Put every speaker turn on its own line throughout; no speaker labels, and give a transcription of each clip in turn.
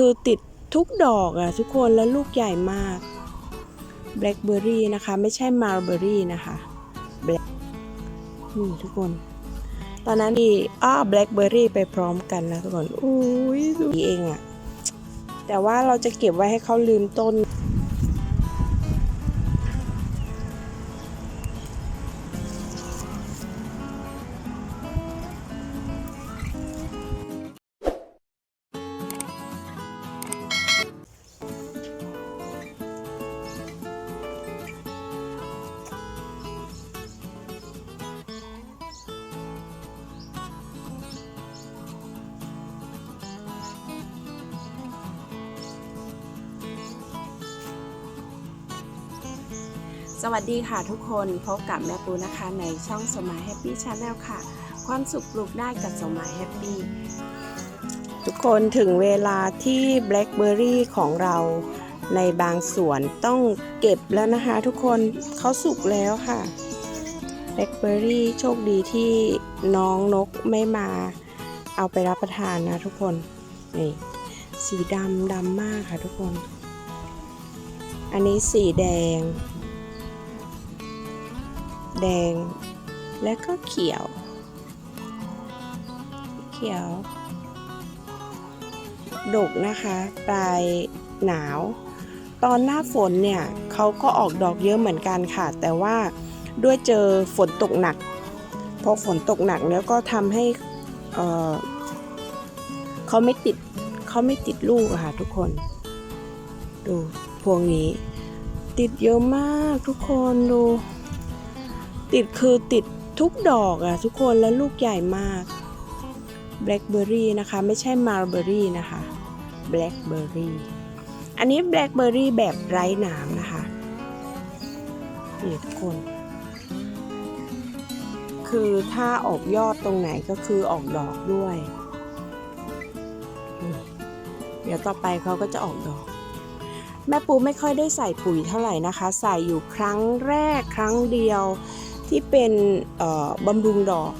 คือติดทุกดอกอะทุกคนแล้วลูกใหญ่มากแบล็คเบอร์รี่นะคะ ไม่ใช่มาร์เบอรี่นะคะแบล็คนี่ทุกคน ตอนนั้นดีอ้าแบล็คเบอร์รี่ไปพร้อมกันนะทุกคนอุ้ยดูเองอะแต่ว่าเราจะเก็บไว้ให้เขาลืมต้น สวัสดีค่ะทุกคนพบกับแม่ปูนะคะในช่องสมัยแฮปปี้ชาแนลค่ะ ความสุขปลูกได้กับสมัยแฮปปี้ทุกคนถึงเวลาที่แบล็คเบอร์รี่ของเราในบางสวนต้องเก็บแล้วนะคะ ทุกคนเขาสุกแล้วค่ะแบล็คเบอร์รี่โชคดีที่น้องนกไม่มาเอาไปรับประทานนะทุกคนนี่สีดำดำมากค่ะทุกคน อันนี้สีแดง แดง และก็เขียว เขียว ดกนะคะ ปลายหนาว ตอนหน้าฝนเนี่ยเขาก็ออกดอกเยอะเหมือนกันค่ะ แต่ว่าด้วยเจอฝนตกหนักพอฝนตกหนักแล้วก็ทำให้เเขาไม่ติดเขาไม่ติดลูกค่ะทุกคน ดูพวงนี้ ติดเยอะมากทุกคนดู ติดคือติดทุกดอกอะทุกคนแล้วลูกใหญ่มากแบล็คเบอร์รี่นะคะ ไม่ใช่มาร์เบอร์รี่นะคะแบล็คเบอร์รี่อันนี้แบล็คเบอร์รี่แบบไร้หนามนะคะนี่ทุกคน คือถ้าออกยอดตรงไหนก็คือออกดอกด้วย เดี๋ยวต่อไปเขาก็จะออกดอก แม่ปูไม่ค่อยได้ใส่ปุ๋ยเท่าไหร่นะคะ ใส่อยู่ครั้งแรกครั้งเดียว ที่เป็นบำรุงดอก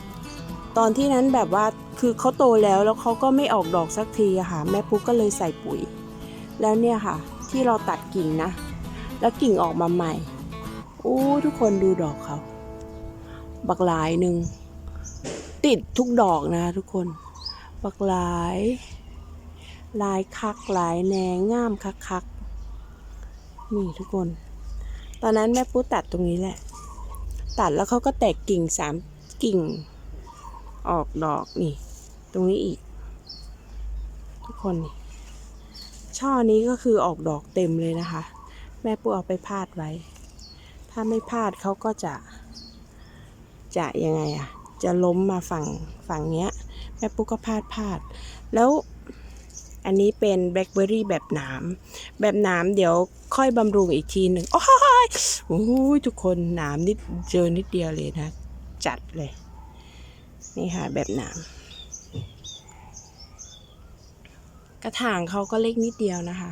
ตอนที่นั้นแบบว่าคือเขาโตแล้วแล้วเขาก็ไม่ออกดอกสักทีอะค่ะ แม่ปุ๊กก็เลยใส่ปุ๋ย แล้วเนี่ยค่ะ ที่เราตัดกิ่งนะ แล้วกิ่งออกมาใหม่อู้ทุกคนดูดอกเขาบักหลายหนึ่งติดทุกดอกนะทุกคน บักหลาย ลายคักหลายแนงงามคักคักนี่ทุกคน ตอนนั้นแม่ปุ๊ตัดตรงนี้แหละ ตัดแล้วเขาก็แตกกิ่งสามกิ่ง ออกดอกนี่ ตรงนี้อีก ทุกคนนี่ช่อนี้ก็คือออกดอกเต็มเลยนะคะ แม่ปูเอาไปพาดไว้ ถ้าไม่พาดเขาก็จะ จะยังไงอะจะล้มมาฝั่งฝั่งเนี้ย แม่ปูก็พาดพาด แล้วอันนี้เป็นแบล็คเบอร์รี่แบบหนาม แบบหนามเดี๋ยวค่อยบำรุงอีกทีหนึ่งโอ้ ยโอ้ยทุกคนหนามนิดเจอนิดเดียวเลยนะ จัดเลย นี่ค่ะแบบหนามกระถางเขาก็เล็กนิดเดียวนะคะ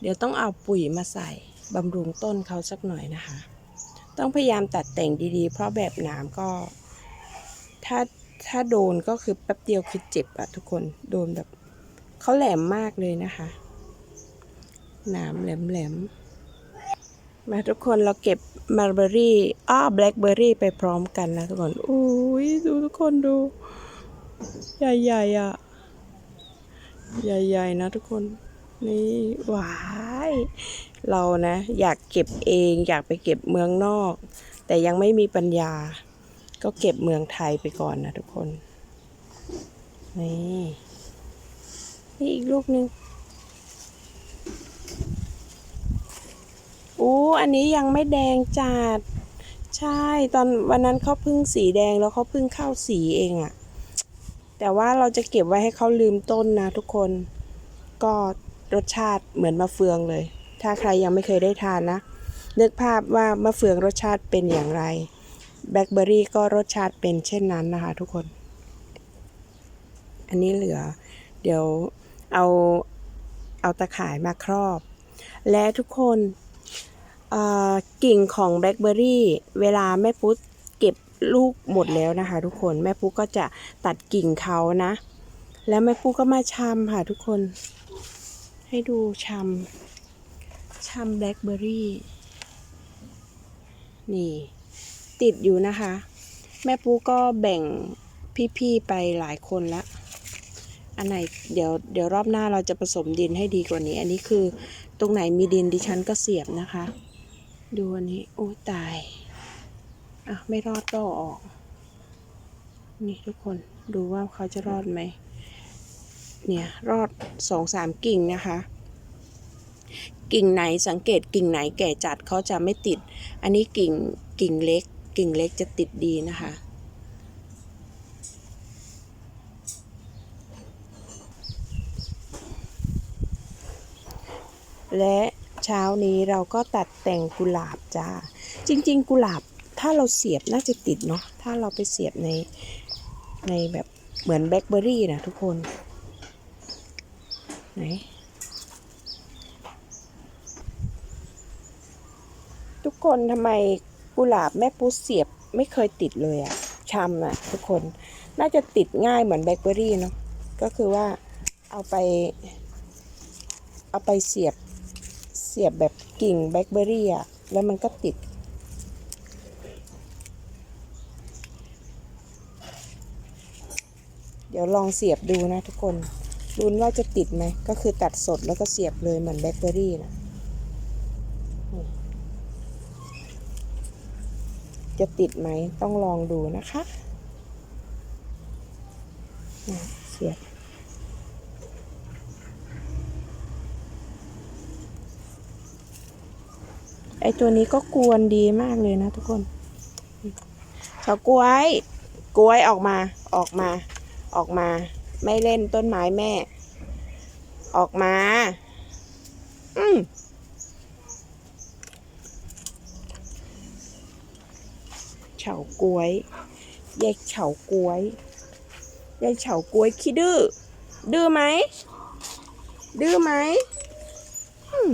เดี๋ยวต้องเอาปุ๋ยมาใส่บำรุงต้นเขาสักหน่อยนะคะ ต้องพยายามตัดแต่งดีๆ เพราะแบบหนามก็ ถ้าถ้าโดนก็คือแป๊บเดียวคือเจ็บอะทุกคนโดนแบบเขาแหลมมากเลยนะคะหนามแหลมๆ มาทุกคนเราเก็บมาร์เบอรี่อ้อแบล็คเบอรี่ไปพร้อมกันนะทุกคนอุ้ยดูทุกคนดู ใหญ่ๆอะ ใหญ่ๆนะทุกคน นี่หวาย เรานะ อยากเก็บเองอยากไปเก็บเมืองนอก แต่ยังไม่มีปัญญา ก็เก็บเมืองไทยไปก่อนนะทุกคน นี่ นี่อีกลูกหนึ่ง อู้อันนี้ยังไม่แดงจัด ใช่ตอนวันนั้นเขาเพิ่งสีแดงแล้วเขาเพิ่งเข้าสีเองอะแต่ว่าเราจะเก็บไว้ให้เขาลืมต้นนะทุกคน ก็รสชาติเหมือนมะเฟืองเลย ถ้าใครยังไม่เคยได้ทานนะนึกภาพว่ามะเฟืองรสชาติเป็นอย่างไรแบล็คเบอร์รี่ก็รสชาติเป็นเช่นนั้นนะคะ ทุกคน อันนี้เหลือ เดี๋ยวเอาเอาตะข่ายมาครอบ และทุกคน กิ่งของแบล็คเบอร์รี่เวลาแม่ปุ๊เก็บลูกหมดแล้วนะคะ ทุกคนแม่ปุ๊ก็จะตัดกิ่งเขานะ แล้วแม่ปูก็มาชำค่ะทุกคน ให้ดูชำชำแบล็คเบอร์รี่นี่ติดอยู่นะคะ แม่ปูก็แบ่งพี่ๆไปหลายคนละอันไหนเดี๋ยวเดี๋ยวรอบหน้าเราจะผสมดินให้ดีกว่านี้ อันนี้คือตรงไหนมีดินดิฉันก็เสียบนะคะ ดูอันนี้ โอ้ตาย อะ ไม่รอดก็เอาออก นี่ทุกคนดูว่าเขาจะรอดไหม เนี่ย รอดสองสามกิ่งนะคะ กิ่งไหนสังเกตกิ่งไหนแก่จัดเขาจะไม่ติด อันนี้กิ่งกิ่งเล็ก กิ่งเล็กจะติดดีนะคะและ เช้านี้เราก็ตัดแต่งกุหลาบจ้า จริง ๆ กุหลาบถ้าเราเสียบน่าจะติดเนาะถ้าเราไปเสียบในในแบบเหมือนแบล็คเบอรี่นะทุกคนไหนทุกคนทำไมกุหลาบแม่ปูเสียบไม่เคยติดเลยอะชำอะทุกคนน่าจะติดง่ายเหมือนแบล็คเบอรี่เนาะก็คือว่าเอาไป เอาไปเสียบ เสียบแบบกิ่งแบล็คเบอร์รี่อะแล้วมันก็ติด เดี๋ยวลองเสียบดูนะทุกคนรุนว่าจะติดไหม ก็คือตัดสดแล้วก็เสียบเลยเหมือนแบล็คเบอร์รี่นะจะติดไหมต้องลองดูนะคะ เสียบ ไอตัวนี้ก็กวนดีมากเลยนะทุกคนเฉากล้วย กล้วยออกมา ออกมา ออกมา ไม่เล่นต้นไม้แม่ ออกมา อืมเฉากล้วยยายเฉากล้วยยายเฉากล้วยขี้ดื้อ ดื้อไหม ดื้อไหมอืม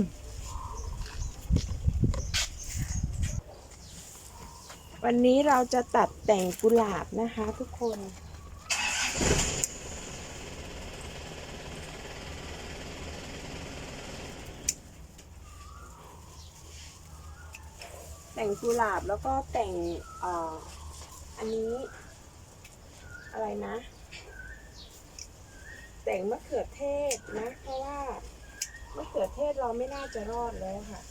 วันนี้เราจะตัดแต่งกุหลาบนะคะทุกคน แต่งกุหลาบแล้วก็แต่งอ่ออันนี้ อะไรนะ แต่งมะเขือเทศนะ เพราะว่ามะเขือเทศเราไม่น่าจะรอดแล้วค่ะ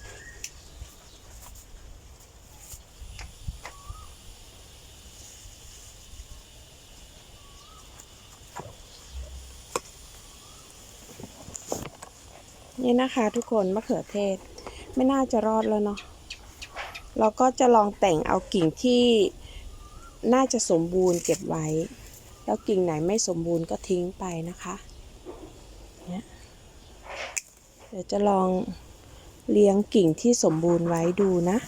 นี่นะคะทุกคนมะเขือเทศ ไม่น่าจะรอดแล้วเนาะเราก็จะลองแต่งเอากิ่งที่น่าจะสมบูรณ์เก็บไว้ แล้วกิ่งไหนไม่สมบูรณ์ก็ทิ้งไปนะคะเนี่ยเดี๋ยวจะลองเลี้ยงกิ่งที่สมบูรณ์ไว้ดูนะ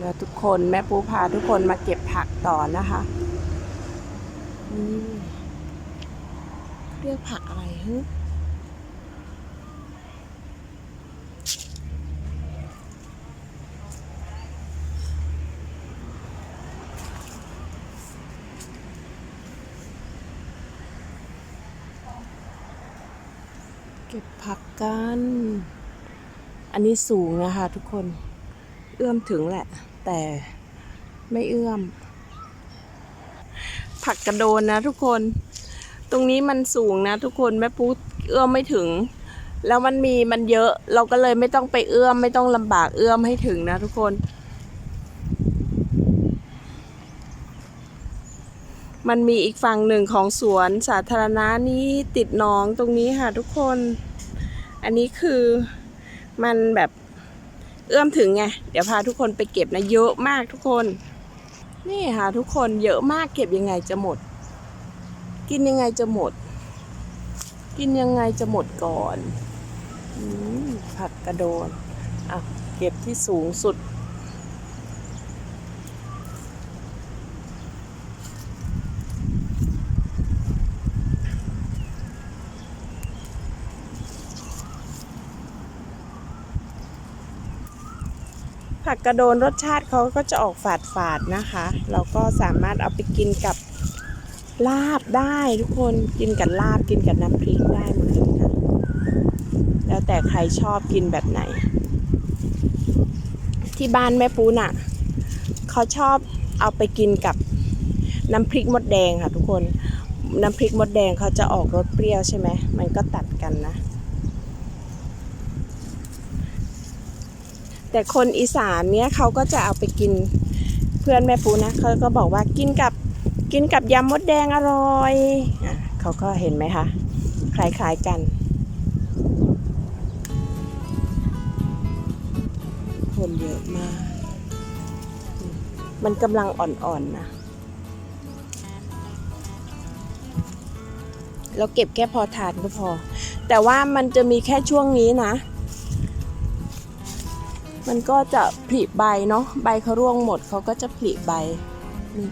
แล้วทุกคนแม่ปูพาทุกคนมาเก็บผักต่อนะคะนี่เรียกผักอะไรฮึเก็บผักกัน อันนี้สูงนะคะทุกคน เอื้อมถึงแหละ แต่ไม่เอื้อม ผักกระโดนนะทุกคน ตรงนี้มันสูงนะทุกคนแม่ปูเอื้อมไม่ถึง แล้วมันมีมันเยอะเราก็เลยไม่ต้องไปเอื้อมไม่ต้องลำบากเอื้อมให้ถึงนะทุกคน มันมีอีกฝั่งหนึ่งของสวนสาธารณะนี้ติดหนองตรงนี้ค่ะทุกคน อันนี้คือมันแบบ เอื้อมถึงไง เดี๋ยวพาทุกคนไปเก็บนะเยอะมากทุกคน นี่ค่ะทุกคนเยอะมากเก็บยังไงจะหมด กินยังไงจะหมด กินยังไงจะหมดก่อนอผักกระโดนอะเก็บที่สูงสุด ผักกระโดนรสชาติเขาก็จะออกฝาดฝาดๆนะคะ เราก็สามารถเอาไปกินกับลาบได้ทุกคนกินกับลาบกินกับน้ำพริกได้หมดเลยนะแล้วแต่ใครชอบกินแบบไหน ที่บ้านแม่ปูน่ะเขาชอบเอาไปกินกับน้ำพริกมดแดงค่ะทุกคนน้ำพริกมดแดงเขาจะออกรสเปรี้ยวใช่ไหมมันก็ตัดกันนะ แต่คนอีสานเนี้ยเขาก็จะเอาไปกินเพื่อนแม่ปูนะเขาก็บอกว่ากินกับกินกับยำมดแดงอร่อยอเขาก็เห็นไหมคะคล้ายๆกันคนเยอะมาก มันกำลังอ่อนๆนะเราเก็บแค่พอทานก็พอ แต่ว่ามันจะมีแค่ช่วงนี้นะ มันก็จะผลิใบเนาะใบเขาร่วงหมดเขาก็จะผลิใบนี่